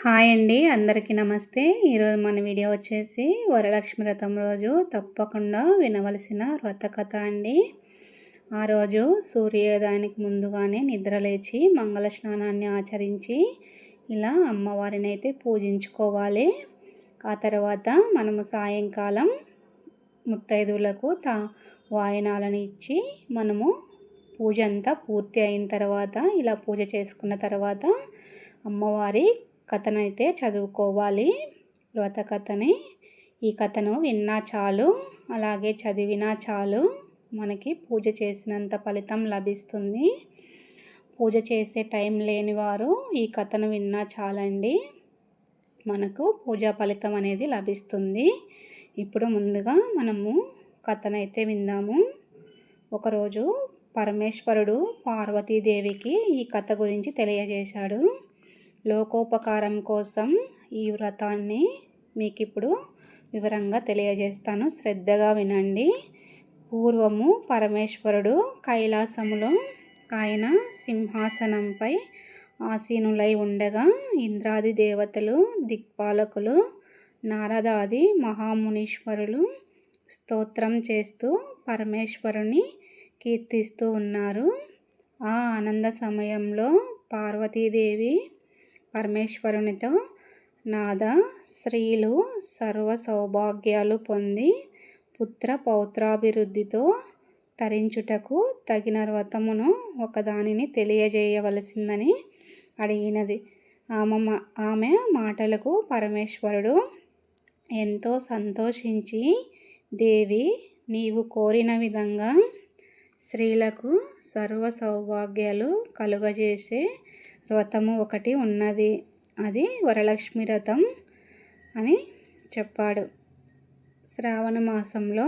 Hi అండి అందరికీ నమస్తే. ఈరోజు మన వీడియో వచ్చేసి వరలక్ష్మి వ్రతం రోజు. తప్పకుండా వినవలసిన వ్రత కథ అండి. ఆ రోజు సూర్యోదయానికి ముందుగానే నిద్రలేచి మంగళ స్నానాన్ని ఆచరించి ఇలా అమ్మవారిని అయితే పూజించుకోవాలి. ఆ తర్వాత మనము సాయంకాలం ముత్తైదువులకు తా వాయనాలను ఇచ్చి మనము పూజ అంతా పూర్తి అయిన తర్వాత ఇలా పూజ చేసుకున్న తర్వాత అమ్మవారి కథనైతే చదువుకోవాలి. వ్రత కథని ఈ కథను విన్నా చాలు అలాగే చదివినా చాలు మనకి పూజ చేసినంత ఫలితం లభిస్తుంది. పూజ చేసే టైం లేని వారు ఈ కథను విన్నా చాలండి. మనకు పూజా ఫలితం అనేది లభిస్తుంది. ఇప్పుడు ముందుగా మనము కథనైతే విందాము. ఒకరోజు పరమేశ్వరుడు పార్వతీదేవికి ఈ కథ గురించి తెలియజేశాడు. లోకోపకారం కోసం ఈ వ్రతాన్ని మీకు ఇప్పుడు వివరంగా తెలియజేస్తాను. శ్రద్ధగా వినండి. పూర్వము పరమేశ్వరుడు కైలాసములో ఆయన సింహాసనంపై ఆసీనులై ఉండగా ఇంద్రాది దేవతలు దిక్పాలకులు నారదాది మహామునీశ్వరులు స్తోత్రం చేస్తూ పరమేశ్వరుని కీర్తిస్తూ ఉన్నారు. ఆ ఆనంద సమయంలో పార్వతీదేవి పరమేశ్వరునితో నాద స్త్రీలు సర్వ సౌభాగ్యాలు పొంది పుత్ర పౌత్రాభివృద్ధితో తరించుటకు తగిన వ్రతమును ఒకదానిని తెలియజేయవలసిందని అడిగినది. ఆమె ఆమె మాటలకు పరమేశ్వరుడు ఎంతో సంతోషించి దేవి నీవు కోరిన విధంగా స్త్రీలకు సర్వ సౌభాగ్యాలు కలుగజేసే వ్రతము ఒకటి ఉన్నది. అది వరలక్ష్మి వ్రతం అని చెప్పాడు. శ్రావణ మాసంలో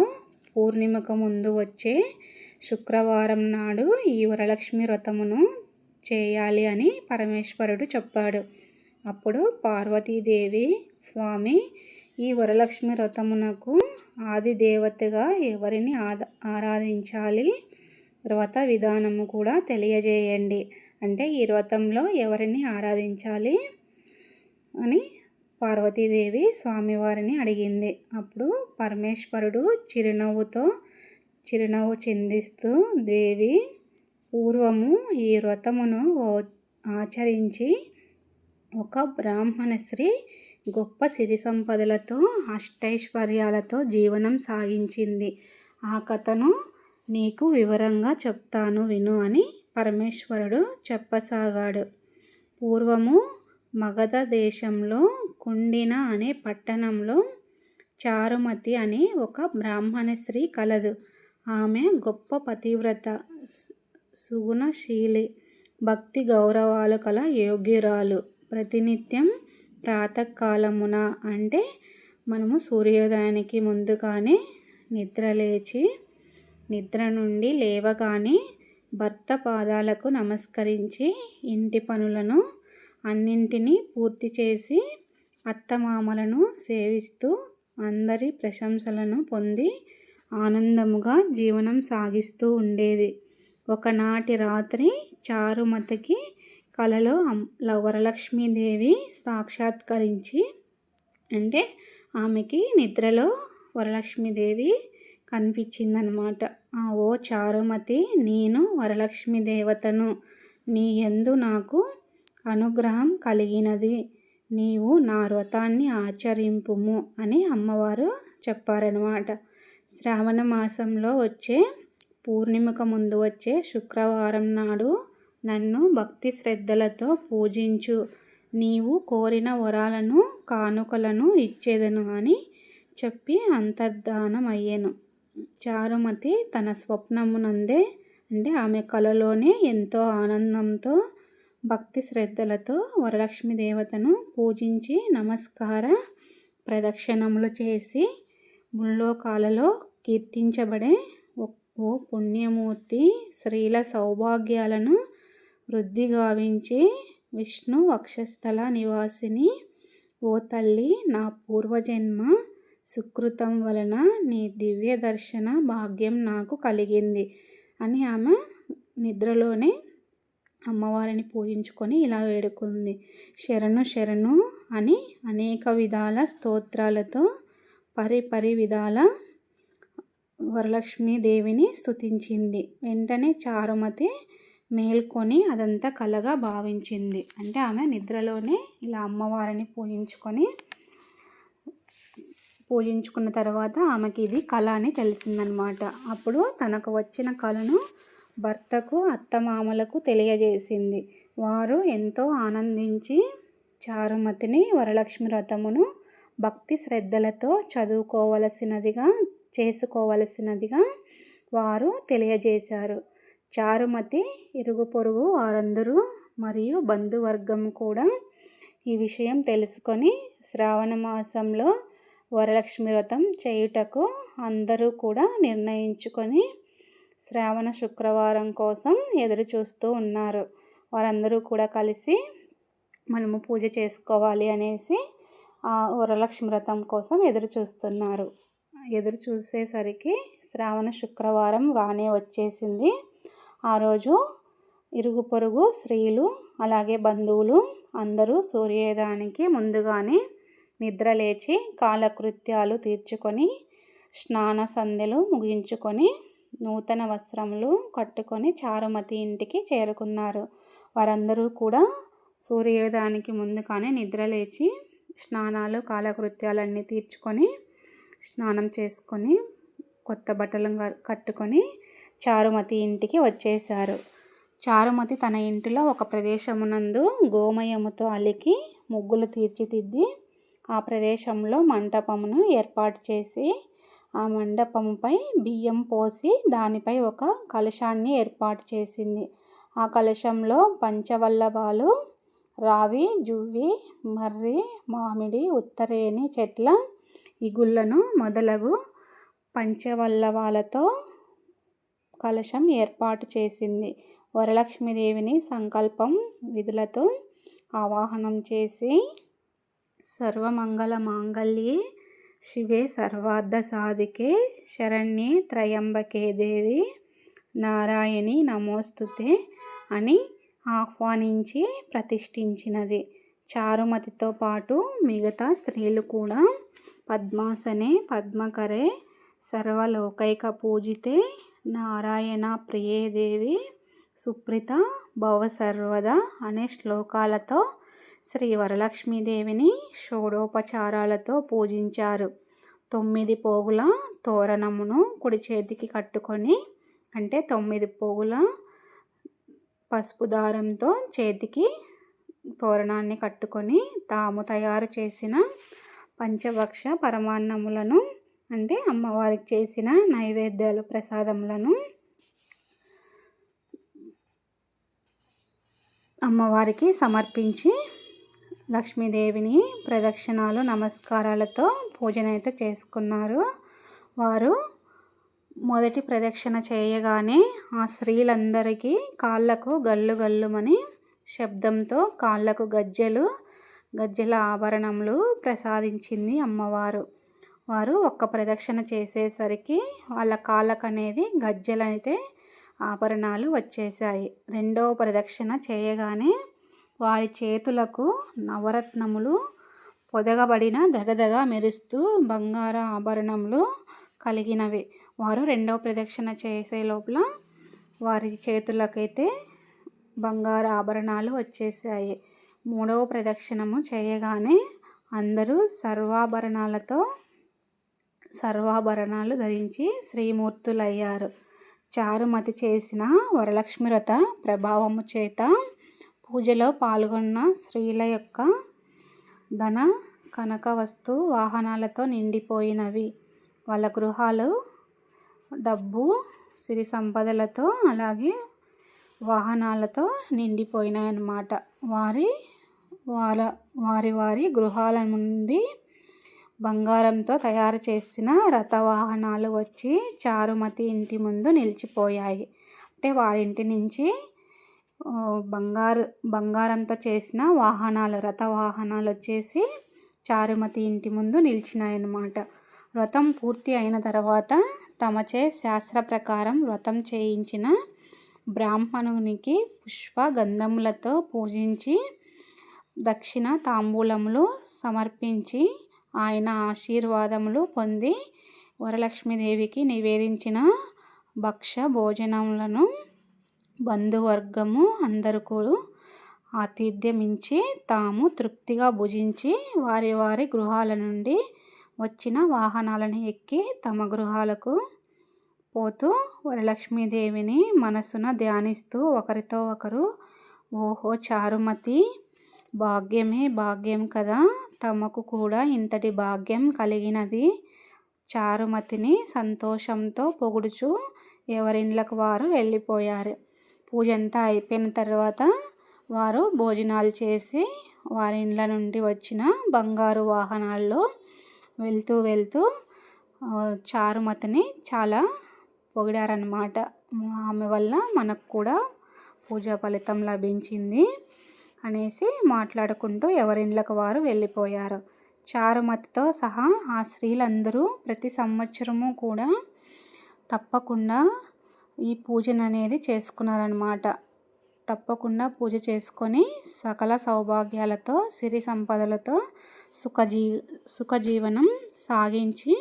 పూర్ణిమకు ముందు వచ్చే శుక్రవారం నాడు ఈ వరలక్ష్మి వ్రతమును చేయాలి అని పరమేశ్వరుడు చెప్పాడు. అప్పుడు పార్వతీదేవి స్వామి ఈ వరలక్ష్మి వ్రతమునకు ఆది దేవతగా ఎవరిని ఆరాధించాలి? వ్రత విధానము కూడా తెలియజేయండి. అంటే ఈ వ్రతంలో ఎవరిని ఆరాధించాలి అని పార్వతీదేవి స్వామివారిని అడిగింది. అప్పుడు పరమేశ్వరుడు చిరునవ్వుతో చిరునవ్వు చిందిస్తూ దేవి పూర్వము ఈ వ్రతమును ఆచరించి ఒక బ్రాహ్మణ స్త్రీ గొప్ప సిరి సంపదలతో అష్టైశ్వర్యాలతో జీవనం సాగించింది. ఆ కథను నీకు వివరంగా చెప్తాను విను అని పరమేశ్వరుడు చెప్పసాగాడు. పూర్వము మగధ దేశంలో కుండిన అనే పట్టణంలో చారుమతి అనే ఒక బ్రాహ్మణ స్త్రీ కలదు. ఆమె గొప్ప పతివ్రత సుగుణశీలి భక్తి గౌరవాలు కల యోగ్యురాలు. ప్రతినిత్యం ప్రాతకాలమున అంటే మనము సూర్యోదయానికి ముందుగానే నిద్రలేచి నిద్ర నుండి లేవగానే భర్త పాదాలకు నమస్కరించి ఇంటి పనులను అన్నింటినీ పూర్తి చేసి అత్తమామలను సేవిస్తూ అందరి ప్రశంసలను పొంది ఆనందముగా జీవనం సాగిస్తూ ఉండేది. ఒకనాటి రాత్రి చారుమతికి కలలో వరలక్ష్మీదేవి సాక్షాత్కరించి అంటే ఆమెకి నిద్రలో వరలక్ష్మీదేవి కనిపించిందనమాట ఓ చారుమతి నేను వరలక్ష్మి దేవతను నీ ఎందు నాకు అనుగ్రహం కలిగినది. నీవు నా వ్రతాన్ని ఆచరింపుము అని అమ్మవారు చెప్పారనమాట శ్రావణ మాసంలో వచ్చే పూర్ణిమకు ముందు వచ్చే శుక్రవారం నాడు నన్ను భక్తి శ్రద్ధలతో పూజించు. నీవు కోరిన వరాలను కానుకలను ఇచ్చేదను అని చెప్పి అంతర్ధానం అయ్యాను చారుమతి తన స్వప్నమునందే అంటే ఆమె కలలోనే ఎంతో ఆనందంతో భక్తి శ్రద్ధలతో వరలక్ష్మి దేవతను పూజించి నమస్కార ప్రదక్షిణములు చేసి ముల్లోకాలలో కీర్తించబడే ఓ పుణ్యమూర్తి స్త్రీల సౌభాగ్యాలను వృద్ధి గావించి విష్ణు వక్షస్థల నివాసిని ఓ తల్లి నా పూర్వజన్మ సుకృతం వలన నీ దివ్య దర్శన భాగ్యం నాకు కలిగింది అని ఆమె నిద్రలోనే అమ్మవారిని పూజించుకొని ఇలా వేడుకుంది. శరణు శరణు అని అనేక విధాల స్తోత్రాలతో పరి పరి విధాల వరలక్ష్మీదేవిని స్థుతించింది వెంటనే చారుమతి మేల్కొని అదంతా కలగా భావించింది. అంటే ఆమె నిద్రలోనే ఇలా అమ్మవారిని పూజించుకొని పూజించుకున్న తర్వాత ఆమెకి ఇది కళ అని తెలిసిందనమాట. అప్పుడు తనకు వచ్చిన కళను భర్తకు అత్తమామలకు తెలియజేసింది. వారు ఎంతో ఆనందించి చారుమతిని వరలక్ష్మి వ్రతమును భక్తి శ్రద్ధలతో చదువుకోవలసినదిగా చేసుకోవలసినదిగా వారు తెలియజేశారు. చారుమతి ఇరుగు పొరుగు వారందరూ మరియు బంధువర్గం కూడా ఈ విషయం తెలుసుకొని శ్రావణ మాసంలో వరలక్ష్మి వ్రతం చేయుటకు అందరూ కూడా నిర్ణయించుకొని శ్రావణ శుక్రవారం కోసం ఎదురు చూస్తూ ఉన్నారు. వారందరూ కూడా కలిసి మనము పూజ చేసుకోవాలి అనేసి ఆ వరలక్ష్మి వ్రతం కోసం ఎదురు చూస్తున్నారు. ఎదురు చూసేసరికి శ్రావణ శుక్రవారం రానే వచ్చేసింది. ఆ రోజు ఇరుగు పొరుగు స్త్రీలు అలాగే బంధువులు అందరూ సూర్యోదయానికి ముందుగానే నిద్ర లేచి కాలకృత్యాలు తీర్చుకొని స్నాన సంధ్యలు ముగించుకొని నూతన వస్త్రములు కట్టుకొని చారుమతి ఇంటికి చేరుకున్నారు. వారందరూ కూడా సూర్యోదయానికి ముందుగానే నిద్ర లేచి స్నానాలు కాలకృత్యాలన్నీ తీర్చుకొని స్నానం చేసుకొని కొత్త బట్టలు కట్టుకొని చారుమతి ఇంటికి వచ్చేశారు. చారుమతి తన ఇంటిలో ఒక ప్రదేశమునందు గోమయముతో అలికి ముగ్గులు తీర్చిదిద్ది ఆ ప్రదేశంలో మంటపమును ఏర్పాటు చేసి ఆ మండపంపై బియ్యం పోసి దానిపై ఒక కలశాన్ని ఏర్పాటు చేసింది. ఆ కలశంలో పంచవల్లభాలు రావి జువ్వి మర్రి మామిడి ఉత్తరేణి చెట్ల ఇగుళ్ళను మొదలగు పంచవల్లవాలతో కలశం ఏర్పాటు చేసింది. వరలక్ష్మీదేవిని సంకల్పం విధులతో ఆవాహనం చేసి సర్వమంగళ మాంగళ్యే శివే సర్వార్థ సాధికే శరణ్యే త్రయంబకే దేవి నారాయణి నమోస్తుతే అని ఆహ్వానించి ప్రతిష్ఠించినది. చారుమతితో పాటు మిగతా స్త్రీలు కూడా పద్మాసనే పద్మకరే సర్వలోకైక పూజితే నారాయణ ప్రియే దేవి. సుప్రీత భవసర్వద అనే శ్లోకాలతో శ్రీ వరలక్ష్మీదేవిని షోడోపచారాలతో పూజించారు. తొమ్మిది పోగుల తోరణమును కుడి చేతికి కట్టుకొని అంటే తొమ్మిది పోగుల పసుపు దారంతో చేతికి తోరణాన్ని కట్టుకొని తాము తయారు చేసిన పంచభక్ష పరమాన్నములను అంటే అమ్మవారికి చేసిన నైవేద్యాలు ప్రసాదములను అమ్మవారికి సమర్పించి లక్ష్మీదేవిని ప్రదక్షిణాలు నమస్కారాలతో పూజనైతే చేసుకున్నారు. వారు మొదటి ప్రదక్షిణ చేయగానే ఆ స్త్రీలందరికీ కాళ్ళకు గల్లు గల్లుమని శబ్దంతో కాళ్ళకు గజ్జెలు గజ్జెల ఆభరణములు ప్రసాదించింది అమ్మవారు. వారు ఒక్క ప్రదక్షిణ చేసేసరికి వాళ్ళ కాళ్ళకు అనేది గజ్జెలు ఆభరణాలు వచ్చేసాయి రెండవ ప్రదక్షిణ చేయగానే వారి చేతులకు నవరత్నములు పొదగబడిన దగదగ మెరుస్తూ బంగార ఆభరణములు కలిగినవి. వారు రెండవ ప్రదక్షిణ చేసే లోపల వారి చేతులకైతే బంగారు ఆభరణాలు వచ్చేసాయి మూడవ ప్రదక్షిణము చేయగానే అందరూ సర్వాభరణాలతో సర్వాభరణాలు ధరించి శ్రీమూర్తులయ్యారు. చారుమతి చేసిన వరలక్ష్మి వ్రత ప్రభావము చేత పూజలో పాల్గొన్న స్త్రీల యొక్క ధన కనక వస్తు వాహనాలతో నిండిపోయినవి. వాళ్ళ గృహాలు డబ్బు సిరి సంపదలతో అలాగే వాహనాలతో నిండిపోయినాయన్నమాట. వారి వార వారి వారి గృహాల నుండి బంగారంతో తయారు చేసిన రథవాహనాలు వచ్చి చారుమతి ఇంటి ముందు నిలిచిపోయాయి. అంటే వారింటి నుంచి బంగారు బంగారంతో చేసిన వాహనాలు రథ వాహనాలు వచ్చేసి చారుమతి ఇంటి ముందు నిలిచినాయన్నమాట. వ్రతం పూర్తి అయిన తర్వాత తమచే శాస్త్ర ప్రకారం వ్రతం చేయించిన బ్రాహ్మణునికి పుష్ప గంధములతో పూజించి దక్షిణ తాంబూలములు సమర్పించి ఆయన ఆశీర్వాదములు పొంది వరలక్ష్మీదేవికి నివేదించిన భక్ష భోజనములను బంధువర్గము అందరూ కూడా ఆతిథ్యమించి తాము తృప్తిగా భుజించి వారి వారి గృహాల నుండి వచ్చిన వాహనాలను ఎక్కి తమ గృహాలకు పోతూ వరలక్ష్మీదేవిని మనసున ధ్యానిస్తూ ఒకరితో ఒకరు ఓహో చారుమతి భాగ్యమే భాగ్యం కదా తమకు కూడా ఇంతటి భాగ్యం కలిగినది. చారుమతిని సంతోషంతో పొగుడుచు ఎవరిండ్లకు వారు వెళ్ళిపోయారు. పూజ అంతా అయిపోయిన తర్వాత వారు భోజనాలు చేసి వారి ఇండ్ల నుండి వచ్చిన బంగారు వాహనాల్లో వెళ్తూ వెళ్తూ చారుమతిని చాలా పొగిడారనమాట ఆమె వల్ల మనకు కూడా పూజా ఫలితం లభించింది అనేసి మాట్లాడుకుంటూ ఎవరిండ్లకు వారు వెళ్ళిపోయారు. చారుమతితో సహా ఆ స్త్రీలందరూ ప్రతి సంవత్సరము కూడా తప్పకుండా ఈ పూజను అనేది చేసుకున్నారనమాట తప్పకుండా పూజ చేసుకొని సకల సౌభాగ్యాలతో సిరి సంపదలతో సుఖజీ సుఖజీవనం సాగించి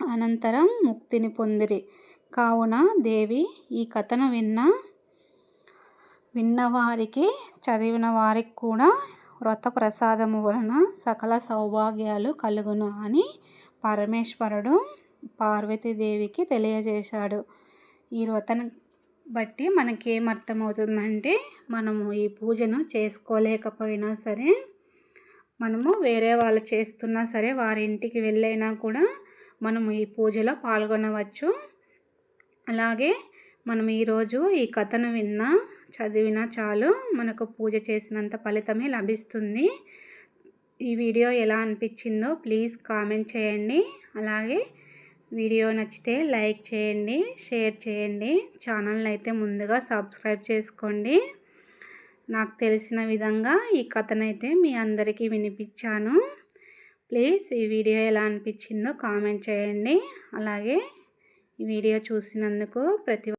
అనంతరం ముక్తిని పొందిరి. కావున దేవి ఈ కథను విన్న విన్నవారికి చదివిన వారికి కూడా వ్రత ప్రసాదము వలన సకల సౌభాగ్యాలు కలుగును అని పరమేశ్వరుడు పార్వతీదేవికి తెలియజేశాడు. ఈ వ్రతను బట్టి మనకేం అర్థమవుతుందంటే మనము ఈ పూజను చేసుకోలేకపోయినా సరే మనము వేరే వాళ్ళు చేస్తున్నా సరే వారి ఇంటికి వెళ్ళైనా కూడా మనము ఈ పూజలో పాల్గొనవచ్చు. అలాగే మనం ఈరోజు ఈ కథను విన్నా చదివినా చాలు మనకు పూజ చేసినంత ఫలితమే లభిస్తుంది. ఈ వీడియో ఎలా అనిపించిందో ప్లీజ్ కామెంట్ చేయండి. అలాగే వీడియో నచ్చితే లైక్ చేయండి షేర్ చేయండి. ఛానల్ని అయితే ముందుగా సబ్స్క్రైబ్ చేసుకోండి. నాకు తెలిసిన విధంగా ఈ కథనైతే మీ అందరికీ వినిపించాను. ప్లీజ్ ఈ వీడియో ఎలా అనిపించిందో కామెంట్ చేయండి. అలాగే ఈ వీడియో చూసినందుకు ప్రతి